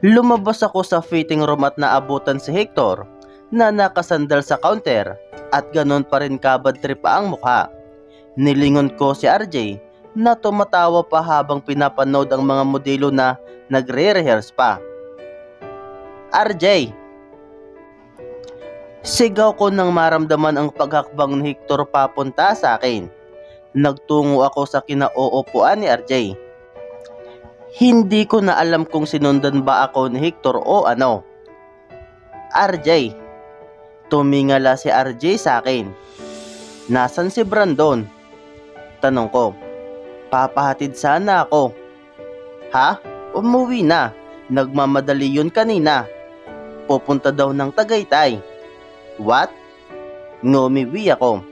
Lumabas ako sa fitting room at naabutan si Hector na nakasandal sa counter at ganon pa rin kabad trip ang mukha. Nilingon ko si RJ na tumatawa pa habang pinapanood ang mga modelo na nagre-rehearse pa. RJ! Sigaw ko nang maramdaman ang paghakbang ni Hector papunta sa akin. Nagtungo ako sa kinauupuan ni RJ. Hindi ko na alam kung sinundan ba ako ni Hector o ano. RJ. Tumingala si RJ sa akin. Nasaan si Brandon? Tanong ko. Papahatid sana ako. Ha? Umuwi na. Nagmamadali yun kanina. Pupunta daw ng Tagaytay. What? Ngumiwi ako.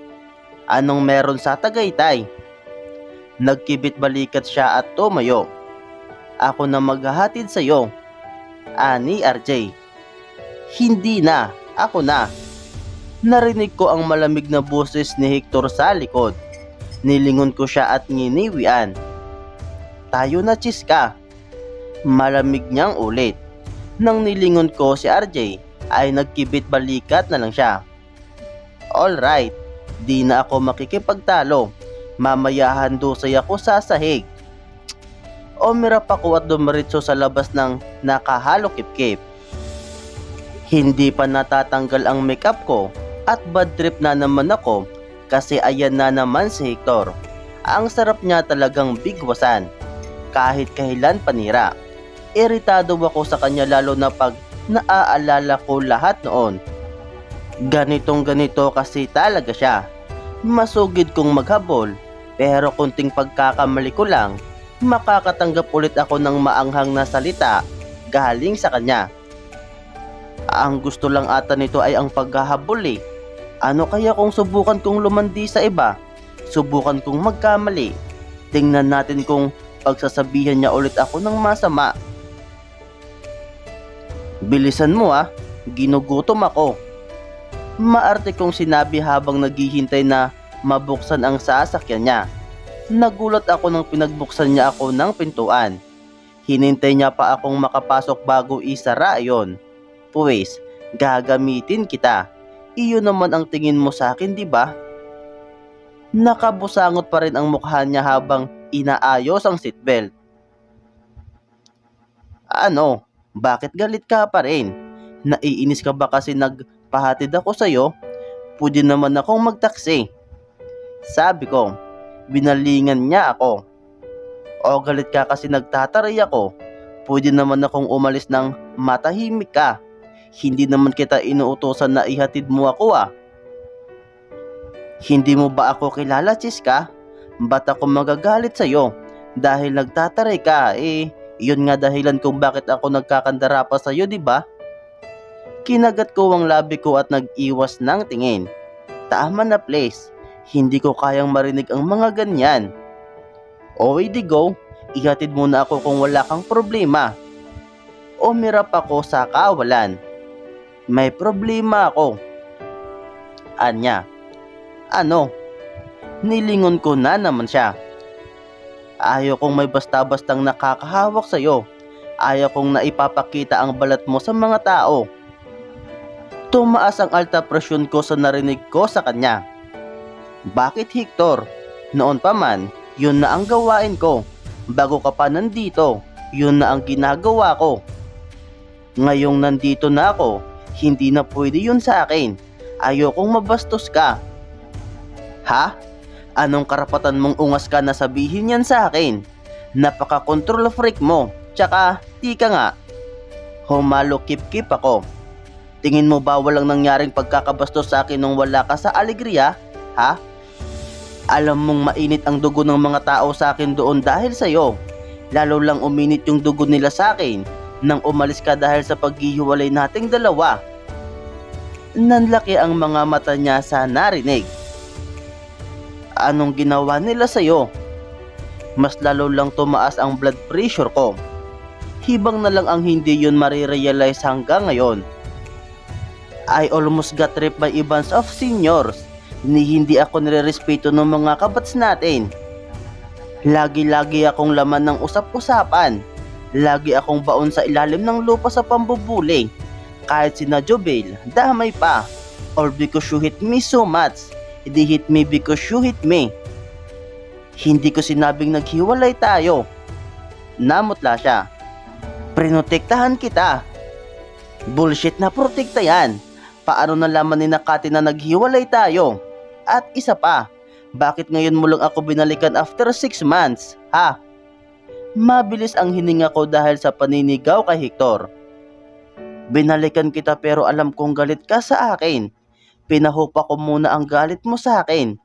Anong meron sa Tagaytay? Nagkibit balikat siya at tumayo. Ako na maghahatid sa iyo. Ani RJ. Hindi na, ako na. Narinig ko ang malamig na boses ni Hector sa likod. Nilingon ko siya at nginiwian. Tayo na chiska. Malamig niyang ulit. Nang nilingon ko si RJ ay nagkibit balikat na lang siya. Alright, di na ako makikipagtalo. Mamaya handusay ako sa sahig. Umirap ako at dumiretso sa labas ng nakahalo kip-kip. Hindi pa natatanggal ang makeup ko at bad trip na naman ako kasi ayan na naman si Hector. Ang sarap niya talagang bigwasan kahit kahilan panira. Iritado ako sa kanya lalo na pag naaalala ko lahat noon. Ganitong ganito kasi talaga siya. Masugid kong maghabol pero kunting pagkakamali ko lang makakatanggap ulit ako ng maanghang na salita galing sa kanya. Ang gusto lang ata nito ay ang paghahabol eh. Ano kaya kung subukan kong lumandi sa iba? Subukan kong magkamali. Tingnan natin kung pagsasabihan niya ulit ako ng masama. Bilisan mo ah, ginugutom ako. Maarte kong sinabi habang naghihintay na mabuksan ang sasakyan niya. Nagulat ako nang pinagbuksan niya ako ng pintuan. Hinintay niya pa akong makapasok bago isara ayon. Pues, gagamitin kita. Iyon naman ang tingin mo sa akin, di ba? Nakabusangot pa rin ang mukha niya habang inaayos ang seatbelt. Ano? Bakit galit ka pa rin? Naiinis ka ba kasi nagpahatid ako sa'yo? Pwede naman akong magtaksi. Sabi ko, binalingan niya ako. O galit ka kasi nagtataray ako? Pwede naman akong umalis ng matahimik ka. Hindi naman kita inuutosan na ihatid mo ako ah. Hindi mo ba ako kilala, Chiska? Ba't ako magagalit sa'yo? Dahil nagtataray ka, eh, iyon nga dahilan kung bakit ako nagkakandara pa sa'yo, di ba? Kinagat ko ang labi ko at nag-iwas ng tingin. Tama na place, hindi ko kayang marinig ang mga ganyan. Okay, di go, ihatid muna ako kung wala kang problema. Umirap ako sa kawalan. May problema ako. Anya. Ano? Nilingon ko na naman siya. Ayaw kong may basta-bastang nakakahawak sa'yo. Ayaw kong naipapakita ang balat mo sa mga tao. Tumaas ang alta presyon ko sa narinig ko sa kanya. Bakit Hector? Noon pa man, yun na ang gawain ko. Bago ka pa nandito, yun na ang ginagawa ko. Ngayong nandito na ako, hindi na pwede yun sa akin. Ayokong mabastos ka. Ha? Anong karapatan mong ungas ka na sabihin yan sa akin? Napaka-control freak mo. Tsaka, di ka nga. Humalo kip-kip ako. Tingin mo ba walang nangyaring pagkakabastos sa akin nung wala ka sa alegria? Ha? Alam mong mainit ang dugo ng mga tao sa akin doon dahil sa'yo. Lalo lang uminit yung dugo nila sa akin nang umalis ka dahil sa paghihiwalay nating dalawa. Nanlaki ang mga mata niya sa narinig anong ginawa nila sa'yo. Mas lalo lang tumaas ang blood pressure ko. Hibang na lang ang hindi yun marirealize hanggang ngayon. I almost got ripped by Ibans of seniors ni hindi ako nirerespeto ng mga kabats natin. Lagi-lagi akong laman ng usap-usapan. Lagi akong baon sa ilalim ng lupa sa pambubuli. Kahit si Jobel, damay pa. Or because you hit me so much, hindi hit me because you hit me. Hindi ko sinabing naghiwalay tayo. Namutla siya. Prinotektahan kita. Bullshit na protekta yan. Paano nalaman ni Nakati na naghiwalay tayo? At isa pa, bakit ngayon mo lang ako binalikan after 6 months? Ha? Mabilis ang hininga ko dahil sa paninigaw kay Hector. Binalikan kita pero alam kong galit ka sa akin. Pinahupa ko muna ang galit mo sa akin.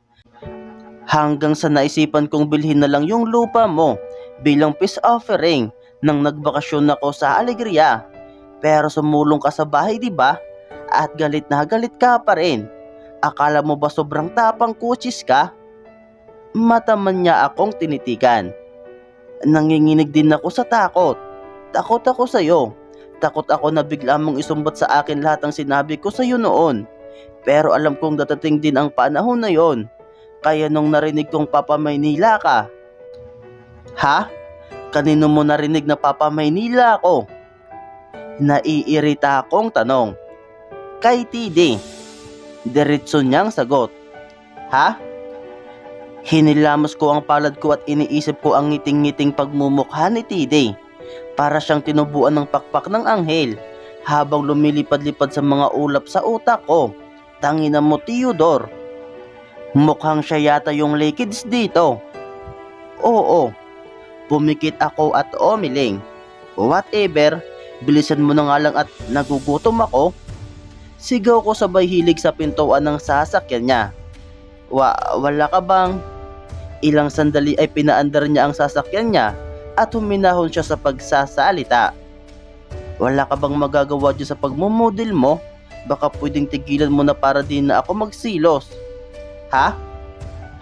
Hanggang sa naisipan kong bilhin na lang yung lupa mo bilang peace offering nang nagbakasyon ako sa Alegria. Pero sumulong ka sa bahay, di ba? At galit na galit ka pa rin. Akala mo ba sobrang tapang kuchis ka? Mataman niya akong tinitigan. Nanginginig din ako sa takot. Takot ako sa'yo. Takot ako na bigla mong isumbat sa akin lahat ng sinabi ko sa'yo noon. Pero alam kong datating din ang panahon na yon. Kaya nung narinig kong Papa Maynila ka. Ha? Kanino mo narinig na Papa Maynila ako? Naiirita akong tanong. Kay TD. Diretso niyang sagot. Ha? Hinilamos ko ang palad ko at iniisip ko ang ngiting-ngiting pagmumukha ni TD. Para siyang tinubuan ng pakpak ng anghel habang lumilipad-lipad sa mga ulap sa utak ko. Tangina mo, Theodore. Mukhang siya yata yung likids dito. Oo, pumikit ako at umiling. Whatever, bilisan mo na nga lang at nagugutom ako. Sigaw ko sabay hilig sa pintuan ng sasakyan niya. Wa, wala ka bang? Ilang sandali ay pinaandar niya ang sasakyan niya at huminahon siya sa pagsasalita. Wala ka bang magagawa dyan sa pagmumodel mo? Baka pwedeng tigilan mo na para din na ako magsilos. Ha?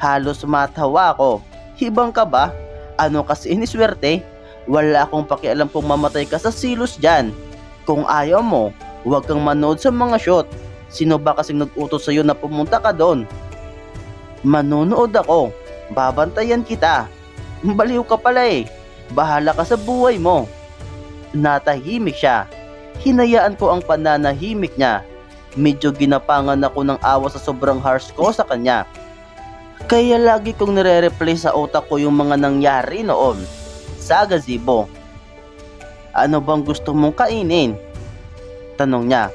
Halos matawa ako. Hibang ka ba? Ano kasi iniswerte? Wala akong pakialam kung mamatay ka sa silos dyan. Kung ayaw mo, huwag kang manood sa mga shot. Sino ba kasing nag-utos sa'yo na pumunta ka doon? Manonood ako. Babantayan kita. Baliw ka pala eh. Bahala ka sa buhay mo. Natahimik siya. Hinayaan ko ang pananahimik niya. Medyo ginapangan ako ng awa sa sobrang harsh ko sa kanya. Kaya lagi kong nire-replay sa utak ko yung mga nangyari noon sa gazebo. Ano bang gusto mong kainin? Tanong niya.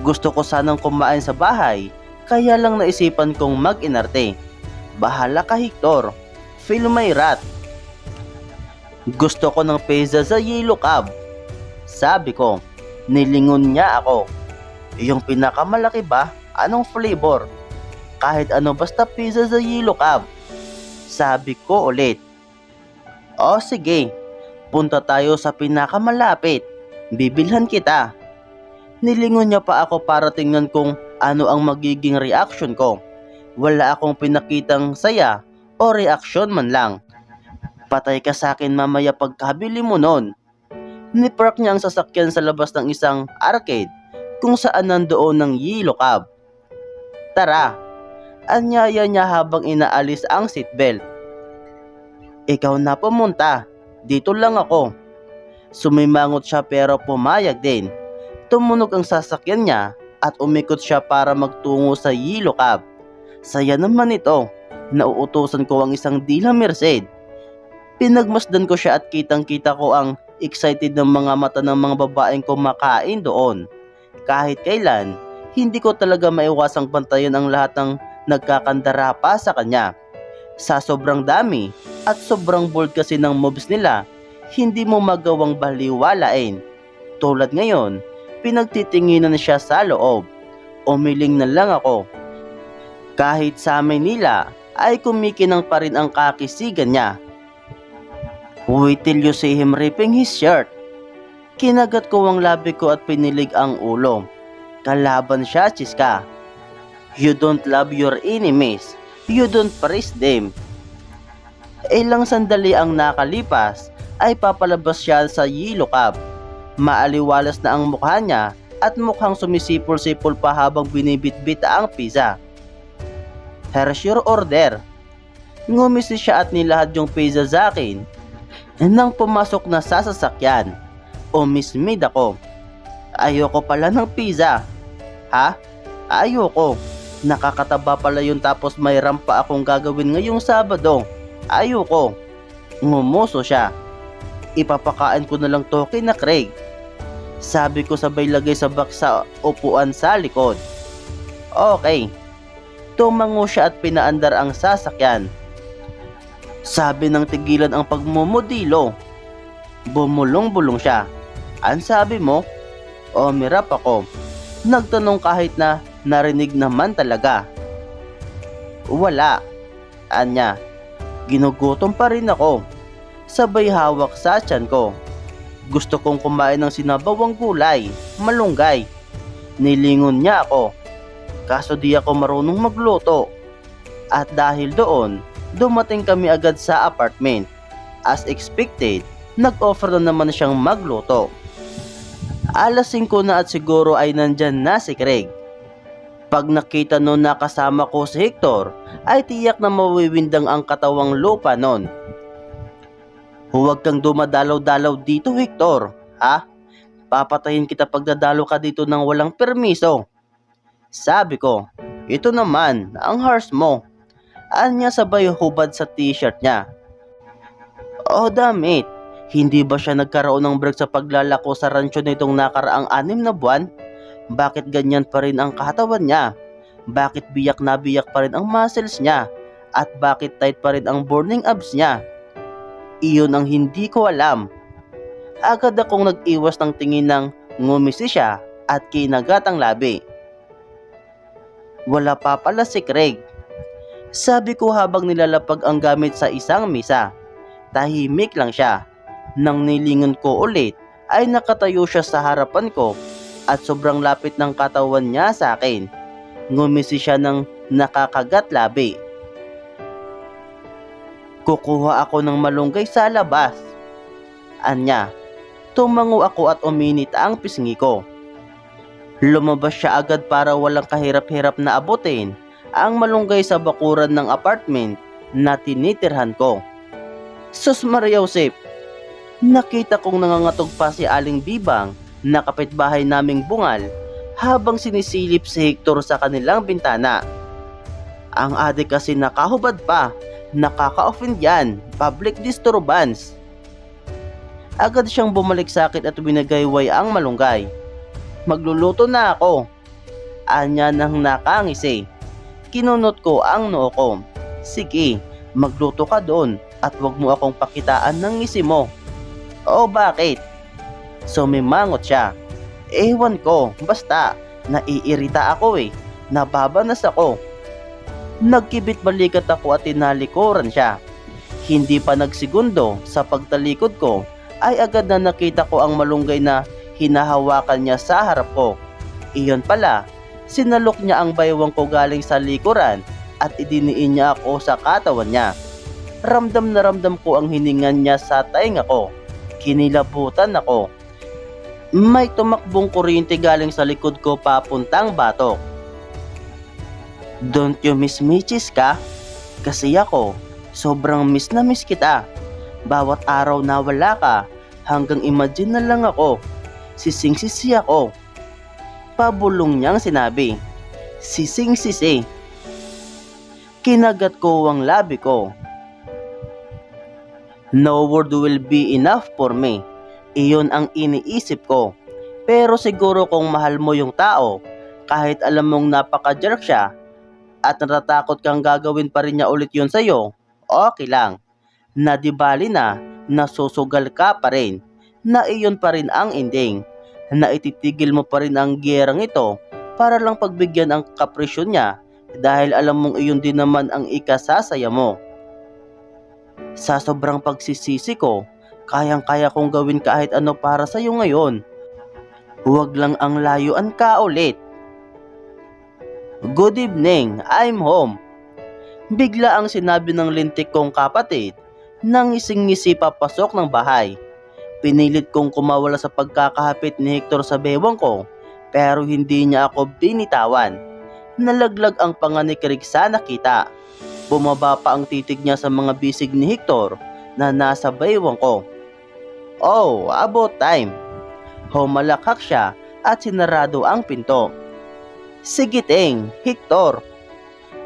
Gusto ko sanang kumain sa bahay, kaya lang naisipan kong mag-inarte. Bahala ka Hector, feel my rat. Gusto ko ng pizza sa Yellow Cab. Sabi ko, nilingon niya ako. Yung pinakamalaki ba? Anong flavor? Kahit ano basta pizza sa Yellow Cab. Sabi ko ulit. O sige, punta tayo sa pinakamalapit. Bibilhan kita. Nilingon niya pa ako para tingnan kung ano ang magiging reaction ko. Wala akong pinakitang saya o reaksyon man lang. Patay ka sa akin mamaya pagkabili mo nun. Nipark niya ang sasakyan sa labas ng isang arcade kung saan nandoon ng yellow cab. Tara, anyaya niya habang inaalis ang seatbelt. Ikaw na pumunta, dito lang ako. Sumimangot siya pero pumayag din. Tumunog ang sasakyan niya at umikot siya para magtungo sa yellow cab. Saya naman ito, nauutosan ko ang isang dila Merced. Pinagmasdan ko siya at kitang kita ko ang excited ng mga mata ng mga babaeng kumakain doon. Kahit kailan, hindi ko talaga maiwasang bantayan ang lahat ng nagkakandara pa sa kanya. Sa sobrang dami at sobrang bold kasi ng moves nila, hindi mo magawang baliwalain. Tulad ngayon, pinagtitinginan siya sa loob. Umiling na lang ako. Kahit sa Maynila ay kumikinang pa rin ang kakisigan niya. Wait till you him ripping his shirt. Kinagat ko ang labi ko at pinilig ang ulo. Kalaban siya, Chiska. You don't love your enemies. You don't praise them. Ilang sandali ang nakalipas ay papalabas siya sa yellow cab. Maaliwalas na ang mukha niya at mukhang sumisipol-sipol pa habang binibitbit ang pizza. Here's your order. Ngumisi siya at nilahad yung pizza sa akin. Nang pumasok na sa sasakyan, umismid ako. Ayoko pala ng pizza. Ha? Ayoko. Nakakataba pala yun tapos may rampa akong gagawin ngayong Sabado. Ayoko. Ngumuso siya. Ipapakain ko na lang to kay na Craig. Sabi ko sabay lagay sa box sa upuan sa likod. Okay. Tumango siya at pinaandar ang sasakyan. Sabi ng tigilan ang pagmumudilo. Bumulong-bulong siya. Ang sabi mo? O mirap ako. Nagtanong kahit na narinig naman talaga. Wala. Anya. Ginugutom pa rin ako. Sabay hawak sa tiyan ko. Gusto kong kumain ng sinabawang gulay, malunggay. Nilingon niya ako. Kaso di ako marunong magluto. At dahil doon, dumating kami agad sa apartment. As expected, nag-offer na naman siyang magluto. Alas 5 na at siguro ay nandyan na si Craig. Pag nakita noon na kasama ko si Hector, ay tiyak na mawiwindang ang katawang lupa noon. Huwag kang dumadalaw-dalaw dito, Hector. Ha? Papatayin kita pag dadalo ka dito ng walang permiso. Sabi ko, ito naman, ang harsh mo. Anya sabay hubad sa t-shirt niya. Oh, damit. Hindi ba siya nagkaroon ng break sa paglalako sa rancho nitong nakaraang anim na buwan? Bakit ganyan pa rin ang katawan niya? Bakit biyak na biyak pa rin ang muscles niya? At bakit tight pa rin ang burning abs niya? Iyon ang hindi ko alam. Agad akong nag-iwas ng tingin ng ngumisi siya at kinagat ang labi. Wala pa pala si Craig. Sabi ko habang nilalapag ang gamit sa isang misa. Tahimik lang siya. Nang nilingon ko ulit ay nakatayo siya sa harapan ko at sobrang lapit ng katawan niya sa akin. Ngumisi siya ng nakakagat labi. Kukuha ako ng malunggay sa labas. Anya, tumango ako at uminit ang pisngi ko. Lumabas siya agad para walang kahirap-hirap na abutin ang malunggay sa bakuran ng apartment na tinitirhan ko. Sus Maria Josep, nakita kong nangangatog pa si Aling Bibang na kapitbahay naming bungal habang sinisilip si Hector sa kanilang bintana. Ang adik kasi nakahubad pa, nakaka-offend yan, public disturbance. Agad siyang bumalik sa akin at winagayway ang malunggay. Magluluto na ako. Anya nang nakangisi. Kinunot ko ang noo ko. Sige, magluto ka doon at wag mo akong pakitaan ng ngisi mo. O bakit? Sumimangot siya. Ewan ko, basta, naiirita ako eh. Nababanas ako. Nagkibit balikat ako at tinalikuran siya. Hindi pa nagsegundo sa pagtalikod ko ay agad na nakita ko ang malunggay na hinahawakan niya sa harap ko. Iyon pala, sinalok niya ang baywang ko galing sa likuran at idiniin niya ako sa katawan niya. Ramdam na ramdam ko ang hiningan niya sa tainga ko. Kinilabutan ako. May tumakbong kuryente galing sa likod ko papuntang batok. Don't you miss me, Chiska? Kasi ako, sobrang miss na miss kita. Bawat araw na wala ka, hanggang imagine na lang ako. Sising-sisi ako. Pabulong niyang sinabi. Sising-sisi. Kinagat ko ang labi ko. No word will be enough for me. Iyon ang iniisip ko. Pero siguro kung mahal mo yung tao, kahit alam mong napaka-jerk siya, at natatakot kang gagawin pa rin niya ulit yun sa'yo, okay lang. Na na, nasusugal ka pa rin, na iyon pa rin ang ending, na ititigil mo pa rin ang giyerang ito para lang pagbigyan ang kapresyon niya dahil alam mong iyon din naman ang ikasasaya mo. Sa sobrang pagsisisi ko, kayang-kaya kong gawin kahit ano para sa iyo ngayon. Huwag lang ang layuan ka ulit. Good evening, I'm home. Bigla ang sinabi ng lintik kong kapatid nang ising-ngisi papasok ng bahay. Pinilit kong kumawala sa pagkakahapit ni Hector sa bewang ko pero hindi niya ako binitawan. Nalaglag ang panga ni Craig sa nakita. Bumaba pa ang titig niya sa mga bisig ni Hector na nasa baywang ko. Oh, about time. Humalakhak siya at sinarado ang pinto. Sige ting, Hector.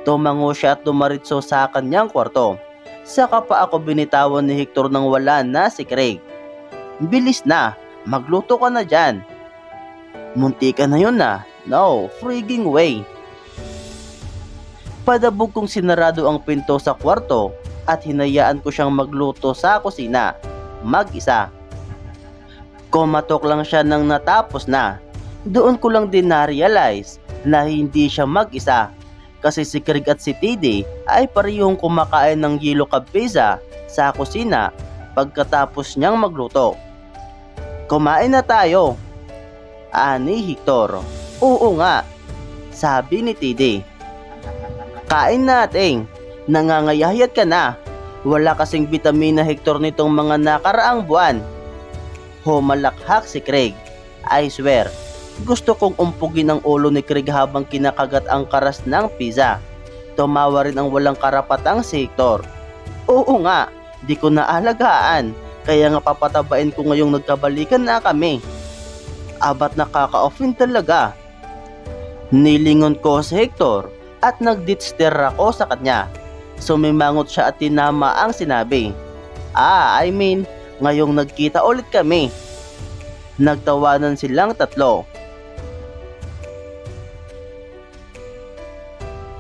Tumango siya at dumaritso sa kanyang kwarto. Saka pa ako binitawan ni Hector nang wala na si Craig. Bilis na, magluto ka na dyan. Munti ka na yun na. No, frigging way. Padabog kong sinarado ang pinto sa kwarto at hinayaan ko siyang magluto sa kusina. Mag-isa. Kumatok lang siya nang natapos na. Doon ko lang din na-realize na hindi siya mag-isa kasi si Craig at si Tiddy ay parehong kumakain ng yelo cup pizza sa kusina pagkatapos niyang magluto. Kumain na tayo. Ani Hector. Oo nga. Sabi ni Tiddy. Kain natin. Nangangayayat ka na. Wala kasing vitamina Hector nitong mga nakaraang buwan. Humalakhak si Craig. I swear, gusto kong umpugin ang ulo ni Craig habang kinakagat ang karas ng pizza. Tumawa rin ang walang karapatang si Hector. Oo nga, di ko naalagaan. Kaya nga papatabain ko ngayong nagkabalikan na kami. Abat nakaka-offend talaga. Nilingon ko si Hector at nagditster ako sa kanya. Sumimangot siya at tinama ang sinabi. Ah, I mean, ngayong nagkita ulit kami. Nagtawanan silang tatlo.